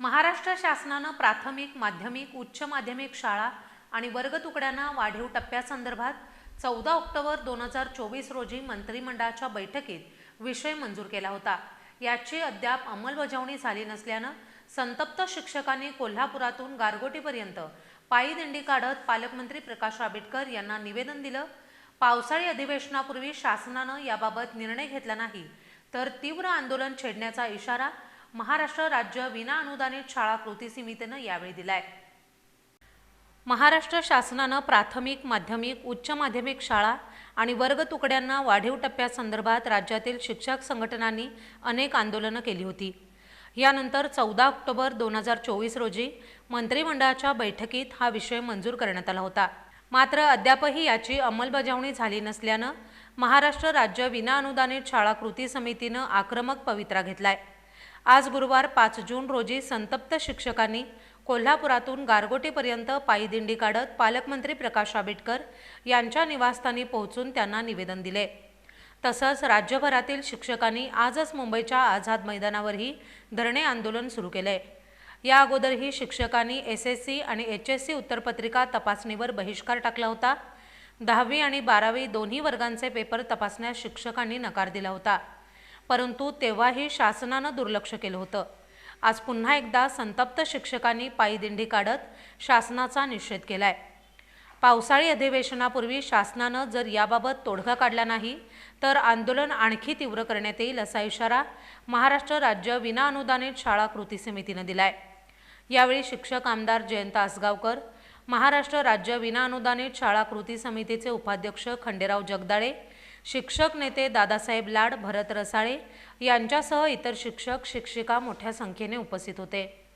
महाराष्ट्र शासनानं प्राथमिक माध्यमिक उच्च माध्यमिक शाळा आणि वर्ग तुकड्यांना वाढीव टप्प्यासंदर्भात चौदा ऑक्टोबर दोन हजार चोवीस रोजी मंत्रिमंडळाच्या बैठकीत विषय मंजूर केला होता. याची अद्याप अंमलबजावणी झाली नसल्यानं संतप्त शिक्षकांनी कोल्हापुरातून गारगोटीपर्यंत पायी दिंडी काढत पालकमंत्री प्रकाश आंबेडकर यांना निवेदन दिलं. पावसाळी अधिवेशनापूर्वी शासनानं याबाबत निर्णय घेतला नाही तर तीव्र आंदोलन छेडण्याचा इशारा महाराष्ट्र राज्य विना अनुदानित शाळा कृती समितीनं यावेळी दिलाय. महाराष्ट्र शासनानं प्राथमिक माध्यमिक उच्च माध्यमिक शाळा आणि वर्ग तुकड्यांना वाढीव टप्प्यासंदर्भात राज्यातील शिक्षक संघटनांनी अनेक आंदोलनं केली होती. यानंतर चौदा ऑक्टोबर दोन हजार चोवीस रोजी मंत्रिमंडळाच्या बैठकीत हा विषय मंजूर करण्यात आला होता. मात्र अद्यापही याची अंमलबजावणी झाली नसल्यानं महाराष्ट्र राज्य विनाअनुदानित शाळा कृती समितीनं आक्रमक पवित्रा घेतलाय. आज गुरुवार पाच जून रोजी संतप्त शिक्षकांनी कोल्हापुरातून गारगोटीपर्यंत पायीदिंडी काढत पालकमंत्री प्रकाश आंबेडकर यांच्या निवासस्थानी पोहोचून त्यांना निवेदन दिले. तसंच राज्यभरातील शिक्षकांनी आजच मुंबईच्या आझाद मैदानावरही धरणे आंदोलन सुरू केले. या अगोदरही शिक्षकांनी एस एस सी आणि एच एस सी उत्तरपत्रिका तपासणीवर बहिष्कार टाकला होता. दहावी आणि बारावी दोन्ही वर्गांचे पेपर तपासण्यास शिक्षकांनी नकार दिला होता. परंतु तेव्हाही शासनानं दुर्लक्ष केलं होतं. आज पुन्हा एकदा संतप्त शिक्षकांनी पायी दिंडी काढत शासनाचा निषेध केलाय. पावसाळी अधिवेशनापूर्वी शासनानं जर याबाबत तोडगा काढला नाही तर आंदोलन आणखी तीव्र करण्यात येईल असा इशारा महाराष्ट्र राज्य विनाअनुदानित शाळा कृती समितीनं दिलाय. यावेळी शिक्षक आमदार जयंत आसगावकर महाराष्ट्र राज्य विनाअनुदानित शाळा कृती समितीचे उपाध्यक्ष खंडेराव जगदाळे शिक्षक नेते दादासाहेब लाड भरत रसाळे यांच्यासह इतर शिक्षक शिक्षिका मोठ्या संख्येने उपस्थित होते.